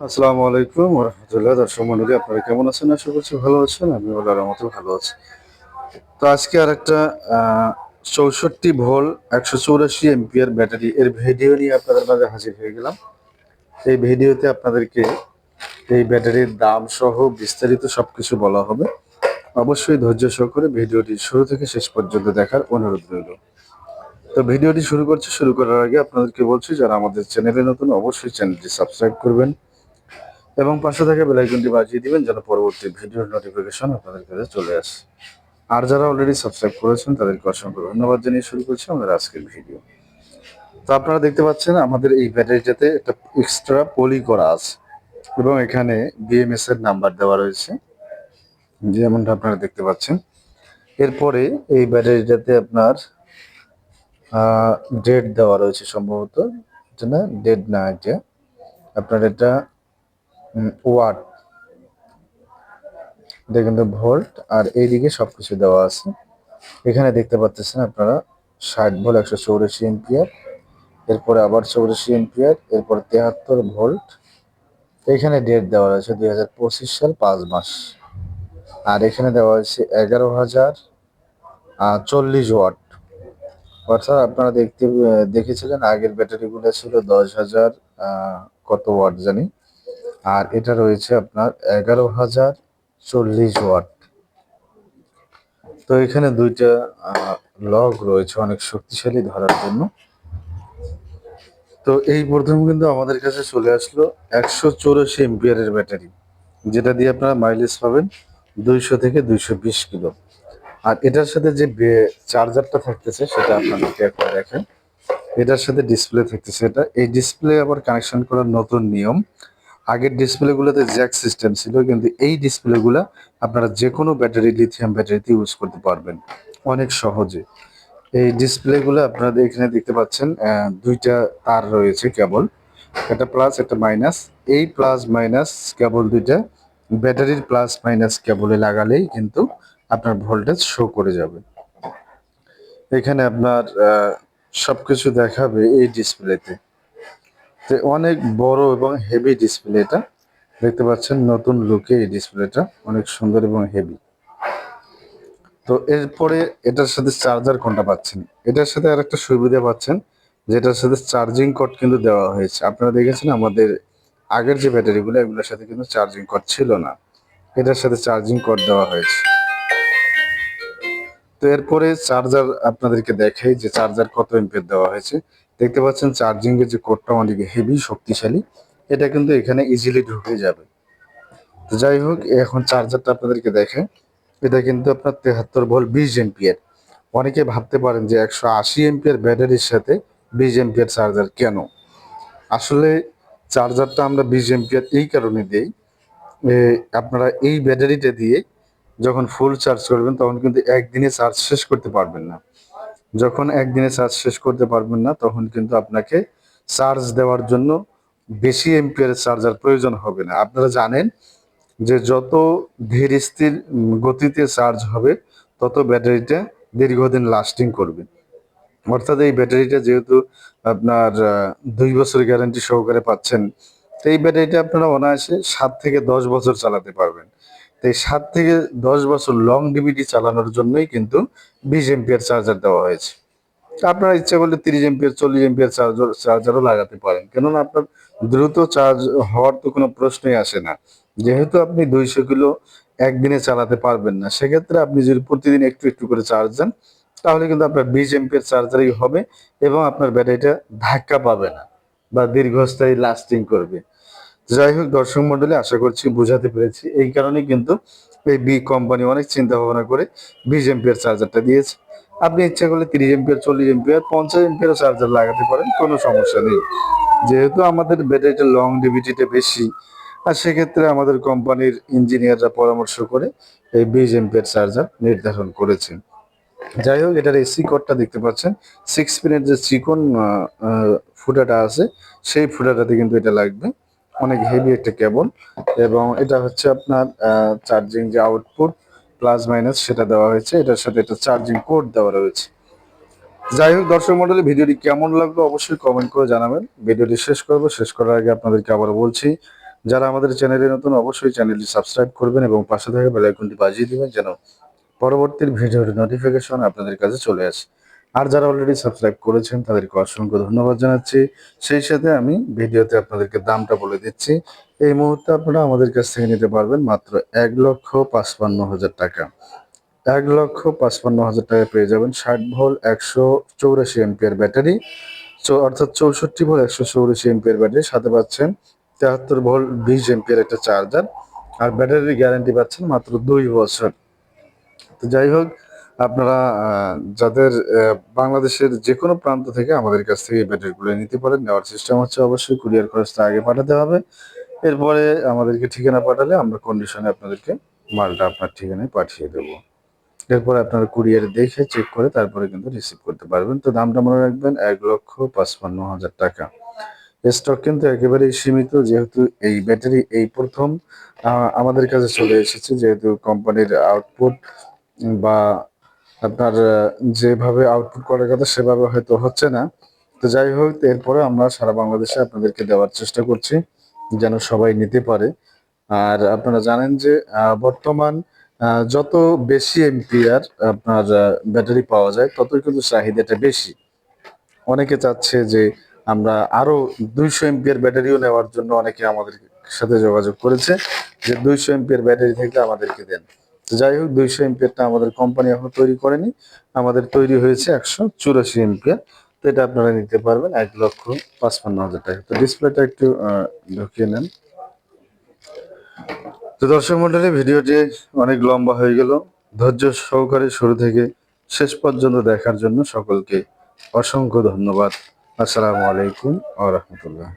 আসসালামু আলাইকুম রহমতুল্লাহ দর্শক মন্ডলী, আপনারা কেমন আছেন? আশা করছি ভালো আছেন। আমি আল্লাহর মতো ভালো আছি। তো আজকে আর একটা চৌষট্টি ভোল একশো চৌরাশি এমপিআর ব্যাটারি এর ভিডিও নিয়ে আপনাদের মাঝে হাজির হয়ে গেলাম। এই ভিডিওতে আপনাদেরকে এই ব্যাটারির দাম সহ বিস্তারিত সবকিছু বলা হবে। অবশ্যই ধৈর্য সহকারে ভিডিওটি শুরু থেকে শেষ পর্যন্ত দেখার অনুরোধ রইল। তো ভিডিওটি শুরু করছি, শুরু করার আগে আপনাদেরকে বলছি, যারা আমাদের চ্যানেলে নতুন, অবশ্যই চ্যানেলটি সাবস্ক্রাইব করবেন। এবং পাশে থাকা বেলাইকনটি বাজিয়ে দিবেন যেন পরবর্তী ভিডিওর নোটিফিকেশন আপনাদের কাছে চলে আসে। আর যারা অলরেডি সাবস্ক্রাইব করেছেন, তাদেরকে অসংখ্য ধন্যবাদ জানিয়ে শুরু করছি আমাদের আজকের ভিডিও তো আপনারা দেখতে পাচ্ছেন, আমাদের এই ব্যাটারিটাতে একটা এক্সট্রা পলি করা আছে এবং এখানে বিএমএস এর নাম্বার দেওয়া রয়েছে। যেমনটা আপনারা দেখতে পাচ্ছেন, এরপরে এই ব্যাটারিটাতে আপনার ডেট দেওয়া রয়েছে সম্ভবত, এটা না ডেট না, এটা। আপনার এটা ওয়াট এটা কিন্তু ভোল্ট আর এইদিকে সবকিছু দেওয়া আছে। এখানে দেখতে পাচ্ছেন আপনারা, ষাট ভোল্ট একশো চৌরাশি এম্পিয়ার এরপরে আবার চৌরাশি এম্পিয়ার এরপর তেহাত্তর ভোল্ট এখানে ডেট দেওয়া রয়েছে দুই হাজার পঁচিশ সাল পাঁচ মাস। আর এখানে দেওয়া হয়েছে এগারো হাজার চল্লিশ ওয়াট অর্থাৎ আপনারা দেখতে দেখেছিলেন আগের ব্যাটারিগুলো ছিল দশ হাজার কত ওয়াট জানি। আর এটা রয়েছে আপনার এগারো হাজার চল্লিশ ওয়াট। তো এখানে দুইটা লগ রয়েছে অনেক শক্তিশালী ধরার জন্য। তো এই প্রথম কিন্তু আমাদের কাছে চলে আসলো একশো চৌরাশি এমপিয়ারের ব্যাটারি, যেটা দিয়ে আপনারা মাইলেজ পাবেন দুইশো থেকে দুইশো বিশ কিলো। আর এটার সাথে যে চার্জারটা থাকতেছে, সেটা আপনাদেরকে একবার দেখেন। এটার সাথে ডিসপ্লে থাকতেছে এটা। এই ডিসপ্লে আবার কানেকশন করার নতুন নিয়ম। আগের ডিসপ্লেগুলোতে জ্যাক সিস্টেম ছিল, কিন্তু এই ডিসপ্লেগুলো আপনারা যে কোনো ব্যাটারি লিথিয়াম ব্যাটারিতে ইউজ করতে পারবেন। অনেক সহজে। এই ডিসপ্লেগুলো আপনারা এখানে দেখতে পাচ্ছেন দুইটা তার রয়েছে কেবল, একটা প্লাস একটা মাইনাস এই প্লাস মাইনাস কেবল দুইটা ব্যাটারির প্লাস মাইনাস কেবলে লাগালেই কিন্তু আপনার ভোল্টেজ শো করে যাবে। এখানে আপনার সবকিছু দেখাবে এই ডিসপ্লেতে তো অনেক বড় এবং হেভি ডিসপ্লে এটা। দেখতে পাচ্ছেন নতুন লুকে এই ডিসপ্লেটা অনেক সুন্দর এবং হেভি তো এরপরে এটার সাথে চার্জার কোনটা পাচ্ছেন? এটার সাথে আর একটা সুবিধা পাচ্ছেন, যেটার সাথে চার্জিং কট কিন্তু দেওয়া হয়েছে। আপনারা দেখেছেন আমাদের আগের যে ব্যাটারিগুলো এগুলোর সাথে কিন্তু চার্জিং কট ছিল না। এটার সাথে চার্জিং কট দেওয়া হয়েছে। তো এরপরে চার্জার আপনাদেরকে দেখাই যে চার্জার কত এমপের দেওয়া হয়েছে। দেখতে পাচ্ছেন চার্জিং এর যে কোডটা অনেক হেভি শক্তিশালী, এটা কিন্তু এখানে ইজিলি ঢুকে যাবে। তো যাই হোক এখন চার্জারটা আপনাদেরকে দেখে, এটা কিন্তু আপনার তেহাত্তর ভোল্ট বিশ এমপিয়ার অনেকে ভাবতে পারেন যে একশো আশি এমপিয়ার ব্যাটারির সাথে বিশ এমপিয়ার চার্জার কেন? আসলে চার্জারটা আমরা বিশ এমপিয়ার এই কারণে দিই আপনারা এই ব্যাটারিটা দিয়ে যখন ফুল চার্জ করবেন, তখন কিন্তু একদিনে চার্জ শেষ করতে পারবেন না। যখন একদিনে চার্জ শেষ করতে পারবেন না, তখন কিন্তু আপনাকে চার্জ দেওয়ার জন্য বেশি এমপিয়ারের চার্জার প্রয়োজন হবে না। আপনারা জানেন যে যত ধীর স্থির গতিতে চার্জ হবে, তত ব্যাটারিটা দীর্ঘদিন লাস্টিং করবে। অর্থাৎ এই ব্যাটারিটা যেহেতু আপনার দুই বছর গ্যারান্টি সহকারে পাচ্ছেন, তো এই ব্যাটারিটা আপনারা অনায়াসে সাত থেকে দশ বছর চালাতে পারবেন। তো এই সাত থেকে দশ বছর লং ডিভিডি চালানোর জন্যই কিন্তু বিশ এমপিয়ার চার্জার দেওয়া হয়েছে। আপনারা ইচ্ছা করলে তিরিশ এমপিয়ার চল্লিশ এমপিয়ার চার্জার চার্জারও লাগাতে পারেন। কেননা আপনার দ্রুত চার্জ হওয়ার তো কোনো প্রশ্নই আসে না। যেহেতু আপনি দুইশো কিলো একদিনে চালাতে পারবেন না, সেক্ষেত্রে আপনি যদি প্রতিদিন একটু একটু করে চার্জ দেন, তাহলে কিন্তু আপনার বিশ এমপিয়ার চার্জারই হবে এবং আপনার ব্যাটারিটা ধাক্কা পাবে না বা দীর্ঘস্থায়ী লাস্টিং করবে। যাই হোক, দর্শক মন্ডলী, আশা করছি বুঝাতে পেরেছি। এই কারণে কিন্তু এই বি কোম্পানি অনেক চিন্তা ভাবনা করে বিশ এমপিয়ার চার্জারটা দিয়েছে। আপনি ইচ্ছা করলে তিরিশ এমপিয়ার চল্লিশ এমপিয়ার পঞ্চাশ এমপিয়ার চার্জার লাগাতে পারেন, কোনো সমস্যা নেই। যেহেতু আমাদের ব্যাটারিটা লং ডিভিটিটা বেশি, আর সেক্ষেত্রে আমাদের কোম্পানির ইঞ্জিনিয়াররা পরামর্শ করে এই বিশ এমপিয়ার চার্জার নির্ধারণ করেছেন যাই হোক, এটার এসি কোডটা দেখতে পাচ্ছেন। সিক্স পিনের যে চিকন ফুটাটা আছে, সেই ফুটাটাতে কিন্তু এটা লাগবে। অনেক হেভি একটা কেবল এবং এটা হচ্ছে আপনার চার্জিং যে আউটপুট প্লাস মাইনাস সেটা দেওয়া হয়েছে। এটার সাথে একটা চার্জিং কোড দেওয়া রয়েছে। যাই হোক, দর্শক মন্ডলী, ভিডিওটি কেমন লাগল অবশ্যই কমেন্ট করে জানাবেন। ভিডিওটি শেষ করব। শেষ করার আগে আপনাদেরকে আবার বলছি, যারা আমাদের চ্যানেলে নতুন, অবশ্যই চ্যানেলটি সাবস্ক্রাইব করবেন এবং পাশে থাকা বেল আইকনটি বাজিয়ে দিবেন যেন পরবর্তী ভিডিওর নোটিফিকেশন আপনাদের কাছে চলে আসে। আর যারা অলরেডি সাবস্ক্রাইব করেছেন, তাদেরকে অসংখ্য ধন্যবাদ জানাচ্ছি। সেই সাথে আমি ভিডিওতে আপনাদেরকে দামটা বলে দিচ্ছি। এই মুহূর্তে আপনারা আমাদের কাছ থেকে নিতে পারবেন মাত্র এক লক্ষ পাঁচপান্ন হাজার টাকা। এক লক্ষ পাঁচপান্ন হাজার টাকা পেয়ে যাবেন ষাট ভোল একশো চৌরাশি এমপিয়ার ব্যাটারি। অর্থাৎ চৌষট্টি ভোল একশো চৌরাশি এমপিয়ার ব্যাটারি। সাথে পাচ্ছেন তেহাত্তর ভোল বিশ এমপিয়ার একটা চার্জার আর ব্যাটারির গ্যারান্টি পাচ্ছেন মাত্র দুই বছর। তো যাই হোক আপনারা যাদের বাংলাদেশের যে কোনো প্রান্ত থেকে আমাদের কাছ থেকে ব্যাটারিগুলো নিতে পারেন, নেওয়ার সিস্টেম হচ্ছে অবশ্যই, কুরিয়ার খরচটা আগে পাঠাতে হবে। এরপরে আমাদেরকে ঠিকানা পাঠালে আমরা কন্ডিশনে আপনাদেরকে মালটা আপনার ঠিকানায় পাঠিয়ে দেবো। এরপরে আপনারা কুরিয়ারে দেখে চেক করে তারপরে কিন্তু রিসিভ করতে পারবেন। তো দামটা মনে রাখবেন, এক লক্ষ পাঁচপান্ন হাজার টাকা। স্টক কিন্তু একেবারেই সীমিত, যেহেতু এই ব্যাটারি এই প্রথম আমাদের কাছে চলে এসেছে, যেহেতু কোম্পানির আউটপুট বা আপনার যেভাবে আউটপুট করার কথা সেভাবে হয়তো হচ্ছে না। তো যাই হোক, এরপরে আমরা সারা বাংলাদেশে আপনাদেরকে দেওয়ার চেষ্টা করছি, যেন সবাই নিতে পারে। আর আপনারা জানেন যে বর্তমান যত বেশি এম্পিয়ার আপনার ব্যাটারি পাওয়া যায়, ততই কিন্তু চাহিদাটা বেশি। অনেকে চাচ্ছে যে, আমরা আরও দুইশো এমপিয়ার ব্যাটারিও নেওয়ার জন্য অনেকে আমাদের সাথে যোগাযোগ করেছে, যে দুইশো এমপিয়ার ব্যাটারি থাকলে আমাদেরকে দেন। তো যাই হোক, দুইশো এমপিয়ারটা আমাদের কোম্পানি এখনও তৈরি করেনি। আমাদের তৈরি হয়েছে একশো চুরাশি এমপিয়ার তো এটা আপনারা নিতে পারবেন এক লক্ষ পাঁচপান্ন হাজার টাকা। তো ডিসপ্লেটা একটু ঢুকিয়ে নেন। তো দর্শক মন্ডলী, ভিডিওটি অনেক লম্বা হয়ে গেল। ধৈর্য সহকারে শুরু থেকে শেষ পর্যন্ত দেখার জন্য সকলকে অসংখ্য ধন্যবাদ। আসসালামু আলাইকুম আ রহমতুল্লাহ।